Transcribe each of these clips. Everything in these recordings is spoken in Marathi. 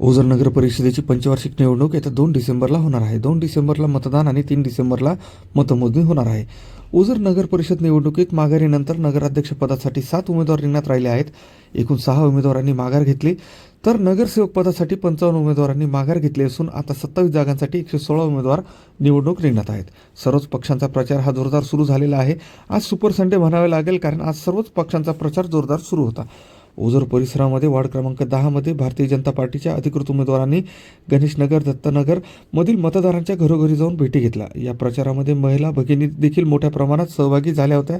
ओझर नगर परिषदेची पंचवार्षिक निवडणूक येत्या दोन डिसेंबरला होणार आहे. दोन डिसेंबरला मतदान आणि तीन डिसेंबरला मतमोजणी होणार आहे. ओझर नगर परिषद निवडणुकीत माघारीनंतर नगराध्यक्षपदासाठी सात उमेदवार रिंगणात राहिले आहेत. एकूण सहा उमेदवारांनी माघार घेतली. तर नगरसेवक पदासाठी पंचावन्न उमेदवारांनी माघार घेतली असून आता सत्तावीस जागांसाठी एकशे सोळा उमेदवार निवडणूक रिंगणात आहेत. सर्वच पक्षांचा प्रचार हा जोरदार सुरू झालेला आहे. आज सुपर संडे म्हणावे लागेल कारण आज सर्वच पक्षांचा प्रचार जोरदार सुरू होता. ओझर परिसरामध्ये वार्ड क्रमांक दहामध्ये भारतीय जनता पार्टीच्या अधिकृत उमेदवारांनी गणेशनगर दत्तनगर मधील मतदारांच्या घरोघरी जाऊन भेटी घेतल्या. या प्रचारामध्ये महिला भगिनी देखील मोठ्या प्रमाणात सहभागी झाल्या होत्या.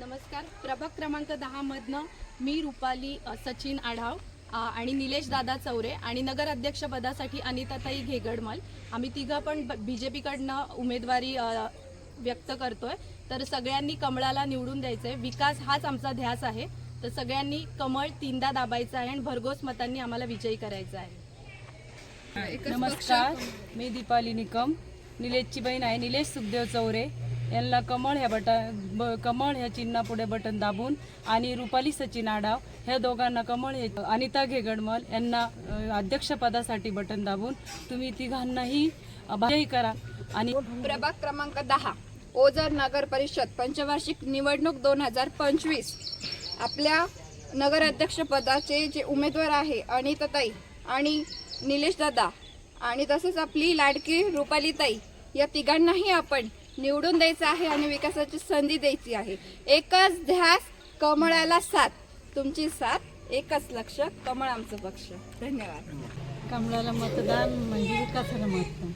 नमस्कार. प्रभाग क्रमांक दहा मधनं मी रुपाली सचिन आढाव आणि निलेश दादा चौरे आणि नगर अध्यक्षपदासाठी अनिताताई घेगडमल. आम्ही तिघं पण बी जे पीकडनं उमेदवारी व्यक्त करतोय. तर सगळ्यांनी कमळाला निवडून द्यायचं आहे विकास हाच आमचा ध्यास आहे. तर सगळ्यांनी कमळ तीनदा दाबायचं आहे आणि भरघोस मतांनी आम्हाला विजयी करायचं आहे. नमस्कार मी दीपाली निकम निलेशची बहीण आहे निलेश सुखदेव चौरे. यांना कमळ ह्या बटा ब कमळ ह्या चिन्हापुढे बटन दाबून आणि रुपाली सचिन आडाव ह्या दोघांना कमळ हे अनिता घेगडमल यांना अध्यक्षपदासाठी बटन दाबून तुम्ही तिघांनाही अ, विजयी करा आणि प्रभाग क्रमांक दहा ओझर नगर परिषद पंचवार्षिक निवडणूक दोन हजार पंचवीस. आपल्या नगराध्यक्षपदाचे जे उमेदवार आहे अनिताताई आणि निलेश दादा आणि तसंच आपली लाडकी रुपालीताई या तिघांनाही आपण निवडून द्यायचं आहे आणि विकासाची संधी द्यायची आहे. एकच ध्यास कमळाला साथ. तुमची साथ एकच लक्ष कमळ आमचं पक्ष धन्यवाद. कमळाला मतदान म्हणजे विकासाला मतदान